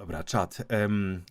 Dobra, czat.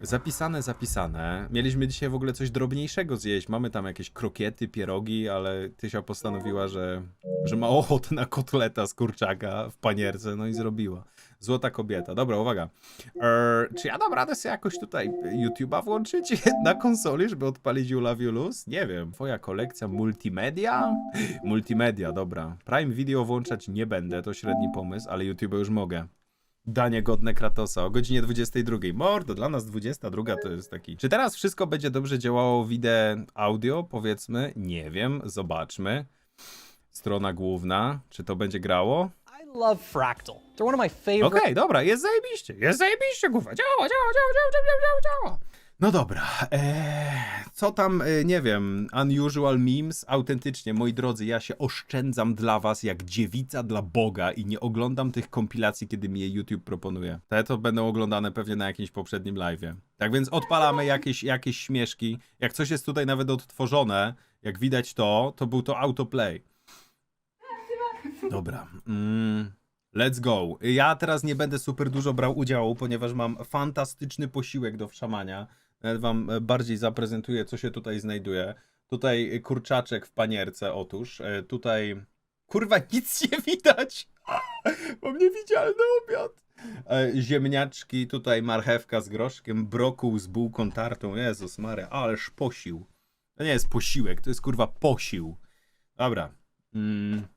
Zapisane, zapisane. Mieliśmy dzisiaj w ogóle coś drobniejszego zjeść. Mamy tam jakieś krokiety, pierogi, ale Tysia postanowiła, że, że ma ochotę na kotleta z kurczaka w panierce, no i zrobiła. Złota kobieta. Dobra, uwaga. Er, czy ja dam radę sobie jakoś tutaj YouTube'a włączyć na konsoli, żeby odpalić You Lose? Nie wiem. Twoja kolekcja multimedia? Multimedia, dobra. Prime Video włączać nie będę, to średni pomysł, ale YouTube już mogę. Danie godne Kratosa o godzinie 22. Mordo, dla nas 22 to jest taki. Czy teraz wszystko będzie dobrze działało wideo, audio? Powiedzmy. Nie wiem, zobaczmy. Strona główna. Czy to będzie grało? I love Fractal. They're one of my favorite. Okej, dobra, jest zajebiście. Jest zajebiście, kurwa. Działa, działa, działa, działa, działa, działa, działa. No dobra, eee, co tam, e, nie wiem, unusual memes? Autentycznie, moi drodzy, ja się oszczędzam dla was jak dziewica dla Boga i nie oglądam tych kompilacji, kiedy mi je YouTube proponuje. Te to będą oglądane pewnie na jakimś poprzednim live'ie. Tak więc odpalamy jakieś, jakieś śmieszki. Jak coś jest tutaj nawet odtworzone, jak widać to, to był to autoplay. Dobra. Mm, let's go. Ja teraz nie będę super dużo brał udziału, ponieważ mam fantastyczny posiłek do wszamania. Nawet wam e, bardziej zaprezentuję, co się tutaj znajduje. Tutaj kurczaczek w panierce, otóż. E, Tutaj... Kurwa, nic nie widać! Mam niewidzialny obiad! E, Ziemniaczki, tutaj marchewka z groszkiem, brokuł z bułką tartą. Jezus Maria, ależ posił. To nie jest posiłek, to jest kurwa posił. Dobra. Mm.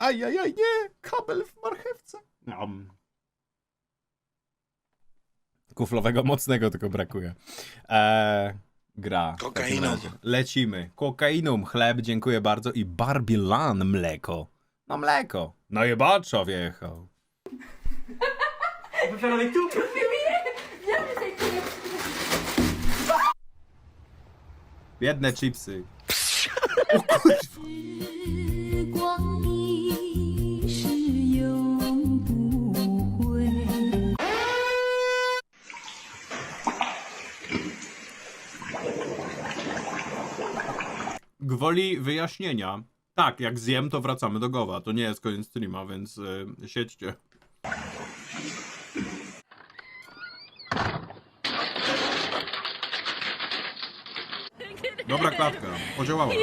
Ajajaj, nie! Kabel w marchewce. Nom. Kuflowego mocnego tylko brakuje. Eee, gra. razie. Lecimy. Kokainum, chleb, dziękuję bardzo. I Barbilan mleko. No mleko. No jeba człowiecho. Biedne chipsy. 时光 Gwoli wyjaśnienia. Tak, jak zjem, to wracamy do Gowa. To nie jest koniec streama, więc y, siedźcie. Dobra klatka, podziałała.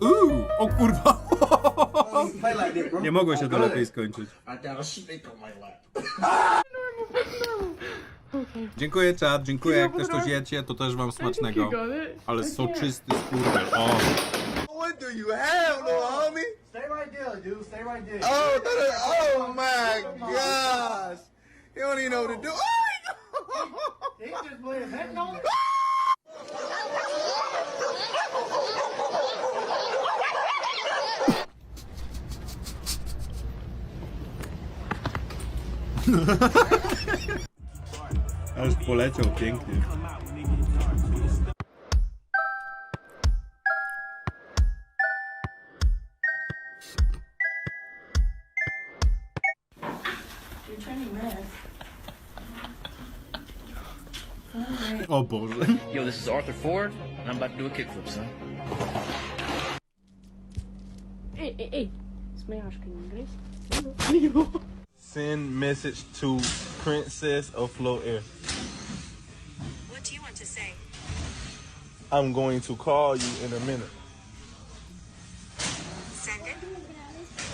Uuu, o kurwa. Nie mogło się to lepiej skończyć. I got a snake on my lap. Dziękuję czat, dziękuję jak też to zjecie, to też wam smacznego. Ale soczysty skórbel. O, What do you have, little homie? Stay right there, dude. Stay right there. Oh, that is, oh my gosh. He don't even know what to do. Oh, He just put his head on it. Aż poleciał pięknie. O Boże. Yo, this is Arthur Ford, and I'm about to do a kickflip, son. Ey, ey, ey. Smash em inglês? Send message to Princess of Flow Air. I'm going to call you in a minute. Send it.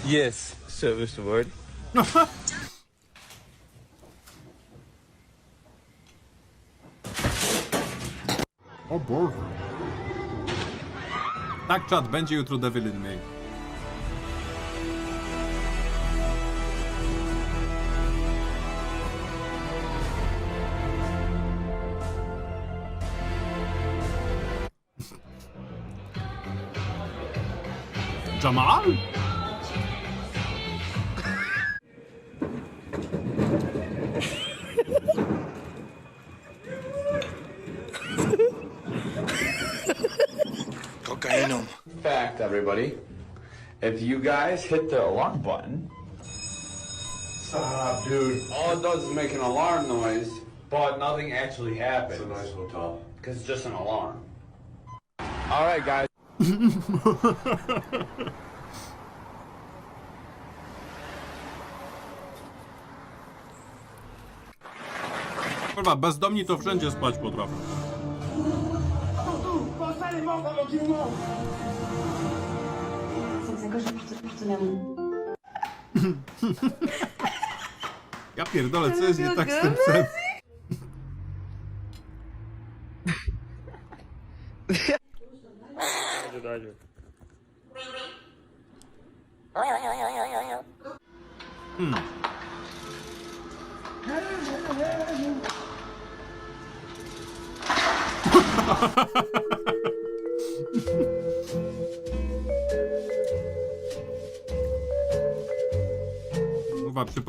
Yes, sir, Mr. Word. O. Tak, czat, będzie jutro Devil in Me. Jamal? Cocainum. fact, everybody. If you guys hit the alarm button, Stop, dude. all it does is make an alarm noise, but nothing actually happens. It's a nice hotel. Because it's just an alarm. All right, guys. Kurwa, bezdomni to wszędzie spać potrafią. Ja pierdolę, co jest nie tak z tym sensem?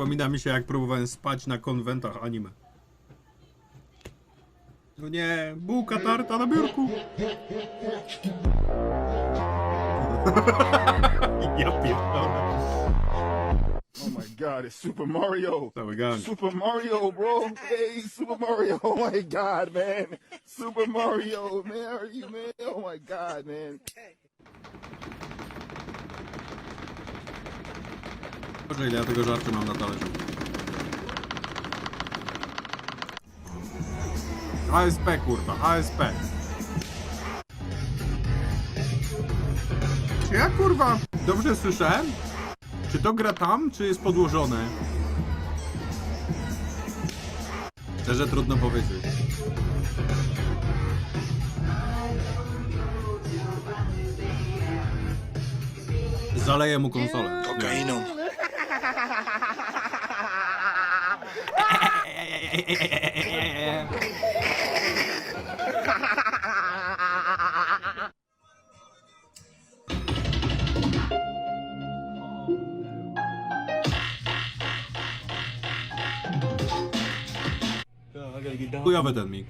Przypomina mi się jak próbowałem spać na konwentach anime. No nie, bułka tarta na biurku. ja pierdolę. Oh my God, it's Super Mario. Cały gang. Super Mario, bro. Hey, Super Mario. Oh my God, man. Super Mario, man. Are you, man? Oh my God, man. Boże, ile ja tego żarcia mam na talerzu. ASP kurwa, ASP. Czy ja kurwa dobrze słyszałem? Czy to gra tam, czy jest podłożone? Szczerze trudno powiedzieć. Zaleję mu konsolę. Kokainą. Chujowy ten mig.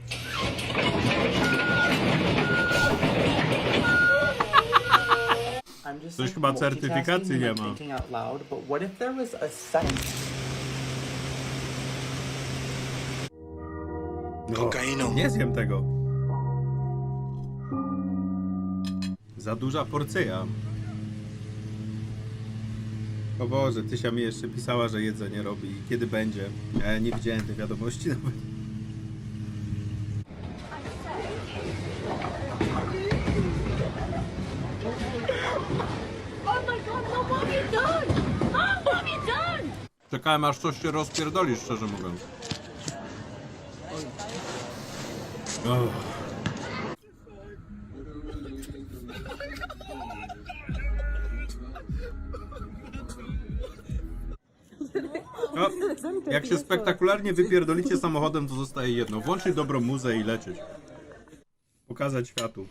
I'm just Coś like chyba certyfikacji nie ma. Thinking out loud, but what if there was a second? Kokainą. Nie zjem tego. Za duża porcja. O Boże, Tysia mi jeszcze pisała, że jedzenie robi i kiedy będzie. Ja nie widziałem tej wiadomości nawet. Oh my god, no, mommy, done! Oh, mommy, done! Czekałem aż coś się rozpierdoli, szczerze mówiąc. No, jak się spektakularnie wypierdolicie samochodem, to zostaje jedno. Włączyć dobrą muzę i lecieć. Pokazać światu.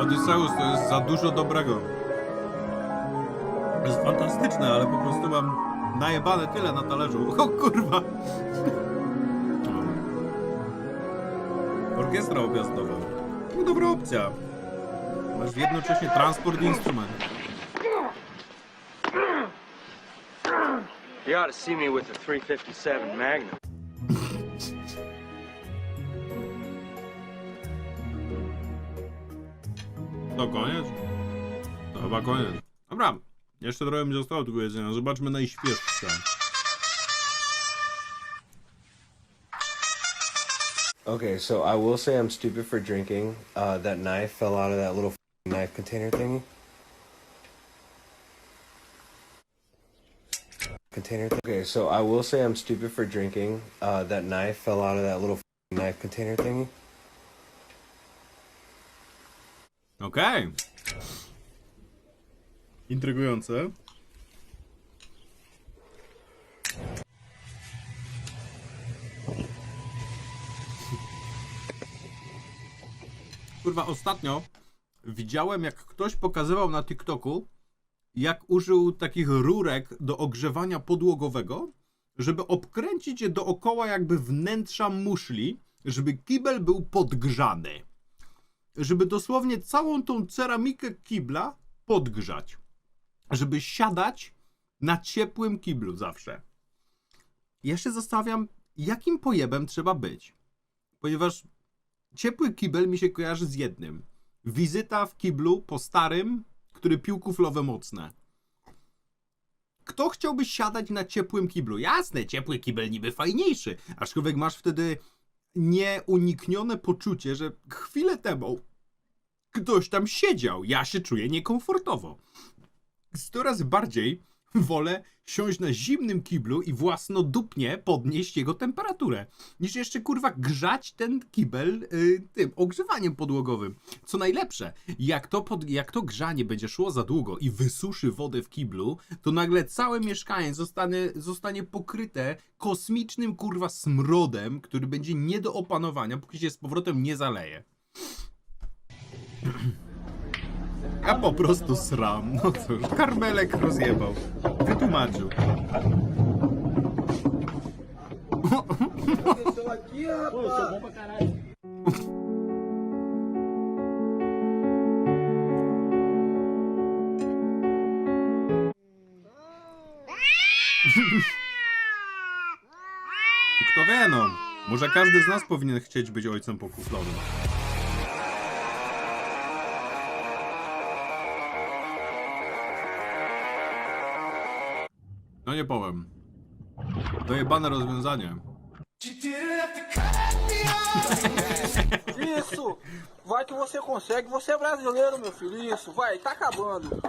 Odysseus to jest za dużo dobrego. Jest fantastyczne, ale po prostu mam najebane tyle na talerzu. O kurwa! Orkiestra objazdowa. No dobra opcja. Masz jednocześnie transport i instrument. You ought to see me with a 357 Magnum. To koniec? To chyba koniec. Dobra, jeszcze trochę mi zostało tego jedzenia. Zobaczmy najświeższe. Okay, so I will say I'm stupid for drinking. Uh, that knife fell out of that little knife container thingy. Container. Th- okay, so I will say I'm stupid for drinking. Uh, that knife fell out of that little knife container thingy. Okej. Intrygujące. Kurwa, ostatnio widziałem, jak ktoś pokazywał na TikToku, jak użył takich rurek do ogrzewania podłogowego, żeby obkręcić je dookoła jakby wnętrza muszli żeby kibel był podgrzany. Żeby dosłownie całą tą ceramikę kibla podgrzać. Żeby siadać na ciepłym kiblu zawsze. Ja się zastanawiam, jakim pojebem trzeba być. Ponieważ ciepły kibel mi się kojarzy z jednym. Wizyta w kiblu po starym, który pił kuflowe mocne. Kto chciałby siadać na ciepłym kiblu? Jasne, ciepły kibel niby fajniejszy, aczkolwiek masz wtedy nieuniknione poczucie, że chwilę temu ktoś tam siedział. Ja się czuję niekomfortowo. Sto razy bardziej wolę siąść na zimnym kiblu i własnodupnie podnieść jego temperaturę, niż jeszcze kurwa grzać ten kibel y, tym ogrzewaniem podłogowym. Co najlepsze, jak to, pod, jak to grzanie będzie szło za długo i wysuszy wodę w kiblu, to nagle całe mieszkanie zostanie, zostanie pokryte kosmicznym kurwa smrodem, który będzie nie do opanowania, póki się z powrotem nie zaleje. Ja po prostu sram. No cóż, karmelek rozjebał. Wytłumaczył. Kto wie no, może każdy z nas powinien chcieć być ojcem pokuflonym. No nie powiem. Dojebane rozwiązanie. Isso! Vai que você consegue. Você é brasileiro, meu filho. Isso, vai, tá acabando.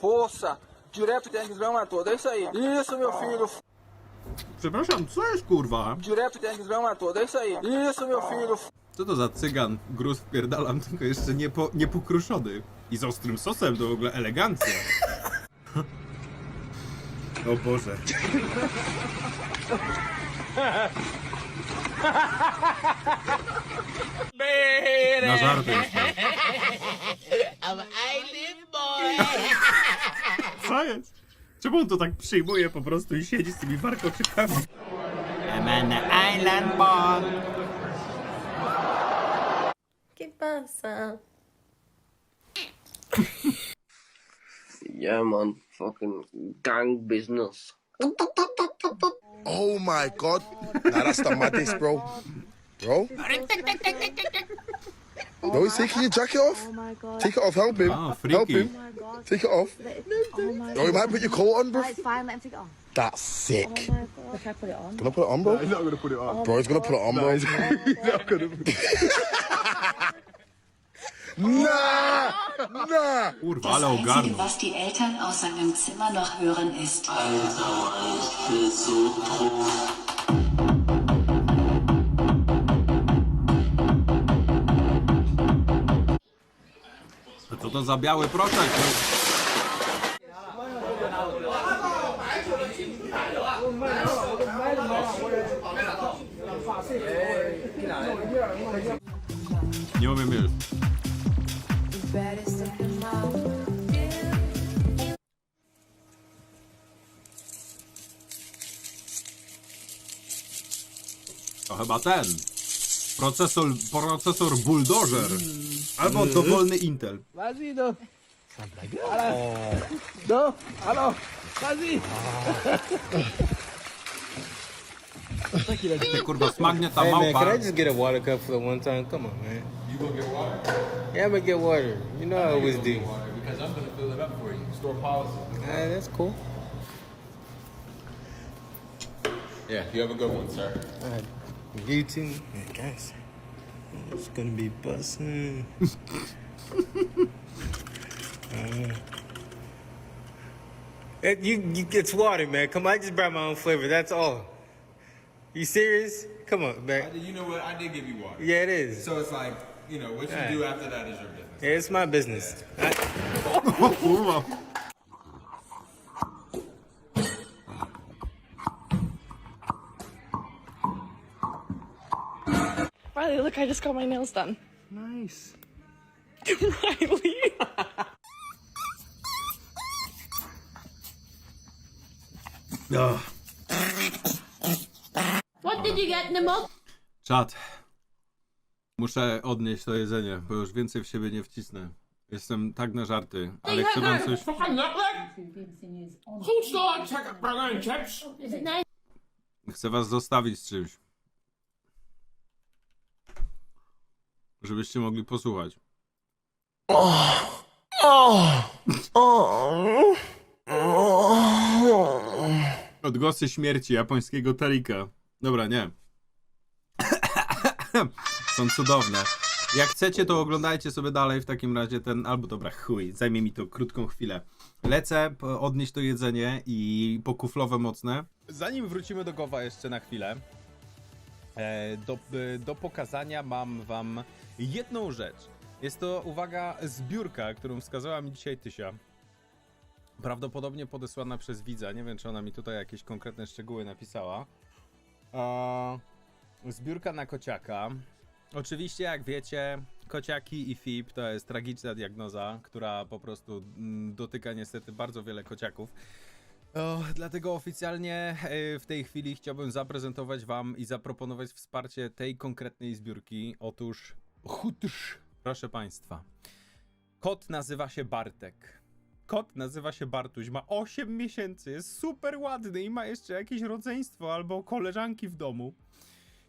Força! Direto tem a desgrama toda. É isso aí. Isso, meu filho. Przepraszam, co jest kurwa? Direto tem a desgrama toda. É isso aí. Isso, meu filho. Co to za cygan? Gruz wpierdalam, tylko jeszcze nie, po, nie pokruszony. I z ostrym sosem, to w ogóle elegancja. O Boże. Na żarty. Co jest? Czemu on to tak przyjmuje po prostu i siedzi z tymi warkoczykami? I'm an island boy. ¿Qué pasa? Yeah, man. Fucking gang business. Oh my god. Nah, that's the maddest, bro. Bro? No, he's taking your jacket off. Oh my god. Take it off, help him. Ah, help freaky. him. Oh my god. Take it off. Oh my Bro, you might put your coat on, bro. god. It's fine, let him take it off. That's Oh sick. my god. Should I put it on? Gonna put it on, bro? No, he's not gonna put it on. Bro, he's gonna put it on, bro. No, he's not gonna put it Na! Na! Urval das Einzige, was die Eltern aus seinem Zimmer noch hören, ist... Alter, ich bin so drum. Co to za biały proszek? To chyba ten. Procesor, procesor Bulldozer. Albo dowolny Intel. Vas-y, do. Do. Alors, vas-y. Ty kurwa smagnie ta Hey man, małpa. can I just get a water cup for the one time? Come on, man. You go get water? Yeah, I'm gonna get water. You know I always do. Because I'm gonna fill it up for you. Store policy. Ah, that's cool. Yeah, you have a good one, sir. Alright. You too. Yeah, guys. It's gonna be busting. uh, it, you, you, it's water, man. Come on, I just brought my own flavor. That's all. You serious? Come on, man. You know what? I did give you water. Yeah, it is. So it's like, you know, what you Yeah. do after that is your business. Yeah, it's my business. I, Riley, look, I just got my nails done. nice. Riley. Ugh. What did you get in the mug? Czad. Muszę odnieść to jedzenie, bo już więcej w siebie nie wcisnę. Jestem tak na żarty, ale chcę wam coś... Is it nice? Chcę was zostawić z czymś. Żebyście mogli posłuchać. Odgłosy śmierci japońskiego tarika. Dobra, nie. Są cudowne. Jak chcecie, to oglądajcie sobie dalej w takim razie ten. Albo dobra, chuj, zajmie mi to krótką chwilę. Lecę odnieść to jedzenie i pokuflowe mocne. Zanim wrócimy do Gowa jeszcze na chwilę, do, e, do pokazania mam wam jedną rzecz. Jest to, uwaga, zbiórka, którą wskazała mi dzisiaj Tysia. Prawdopodobnie podesłana przez widza. Nie wiem, czy ona mi tutaj jakieś konkretne szczegóły napisała. E, zbiórka na kociaka. Oczywiście, jak wiecie, kociaki i FIP to jest tragiczna diagnoza, która po prostu mm, dotyka niestety bardzo wiele kociaków. O, dlatego oficjalnie e, w tej chwili chciałbym zaprezentować Wam i zaproponować wsparcie tej konkretnej zbiórki. Otóż, otóż, proszę Państwa, kot nazywa się Bartek. Kot nazywa się Bartuś, ma 8 miesięcy, jest super ładny i ma jeszcze jakieś rodzeństwo albo koleżanki w domu.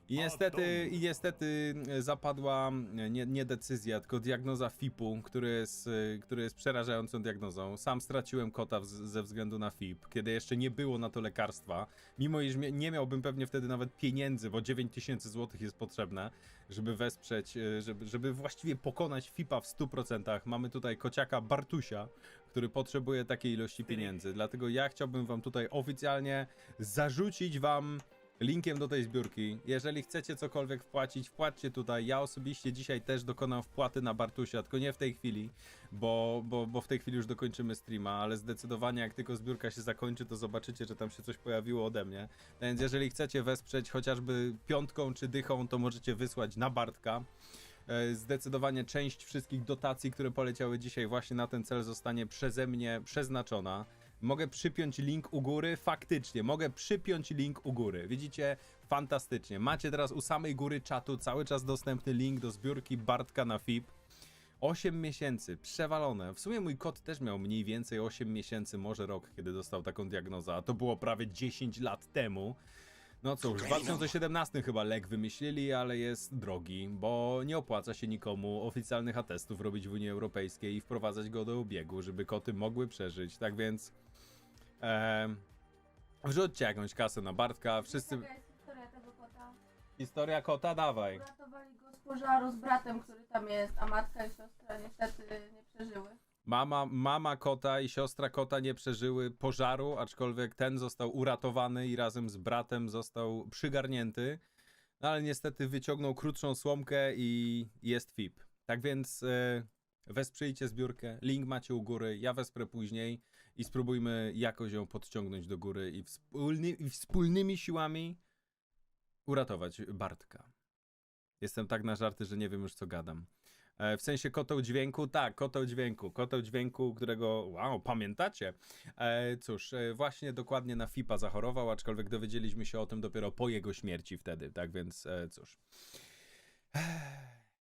I niestety, i niestety e, zapadła e, nie, nie decyzja, tylko diagnoza FIP-u, który jest, e, który jest przerażającą diagnozą. Sam straciłem kota w, ze względu na FIP, kiedy jeszcze nie było na to lekarstwa. Mimo iż nie miałbym pewnie wtedy nawet pieniędzy, bo 9000 zł jest potrzebne, żeby wesprzeć, żeby, żeby właściwie pokonać FIP-a w 100%. Mamy tutaj kociaka Bartusia, który potrzebuje takiej ilości pieniędzy. Dlatego ja chciałbym wam tutaj oficjalnie zarzucić wam linkiem do tej zbiórki. Jeżeli chcecie cokolwiek wpłacić, wpłaćcie tutaj. Ja osobiście dzisiaj też dokonam wpłaty na Bartusia, tylko nie w tej chwili, bo, bo, bo w tej chwili już dokończymy streama, ale zdecydowanie jak tylko zbiórka się zakończy, to zobaczycie, że tam się coś pojawiło ode mnie. Więc jeżeli chcecie wesprzeć chociażby piątką czy dychą, to możecie wysłać na Bartka. E, Zdecydowanie część wszystkich dotacji, które poleciały dzisiaj właśnie na ten cel zostanie przeze mnie przeznaczona. Mogę przypiąć link u góry? Faktycznie, mogę przypiąć link u góry. Widzicie? Fantastycznie. Macie teraz u samej góry czatu cały czas dostępny link do zbiórki Bartka na FIP. 8 miesięcy, przewalone. W sumie mój kot też miał mniej więcej 8 miesięcy, może rok, kiedy dostał taką diagnozę, a to było prawie 10 lat temu. No cóż, w 2017 chyba lek wymyślili, ale jest drogi, bo nie opłaca się nikomu oficjalnych atestów robić w Unii Europejskiej i wprowadzać go do obiegu, żeby koty mogły przeżyć. Tak więc em, wrzućcie jakąś kasę na Bartka, wszyscy... historia tego kota. Historia kota, dawaj. Uratowali go z pożaru z bratem, który tam jest, a matka i siostra niestety nie przeżyły. Mama, mama kota i siostra kota nie przeżyły pożaru, aczkolwiek ten został uratowany i razem z bratem został przygarnięty. No ale niestety wyciągnął krótszą słomkę i jest FIP. Tak więc e, wesprzyjcie zbiórkę. Link macie u góry, ja wesprę później i spróbujmy jakoś ją podciągnąć do góry i, wspólny, wspólnymi siłami uratować Bartka. Jestem tak na żarty, że nie wiem już co gadam. E, W sensie koteł dźwięku, tak, koteł dźwięku, koteł dźwięku, którego, wow, pamiętacie? E, cóż, e, właśnie dokładnie na FIPA zachorował, aczkolwiek dowiedzieliśmy się o tym dopiero po jego śmierci wtedy, tak więc, e, cóż.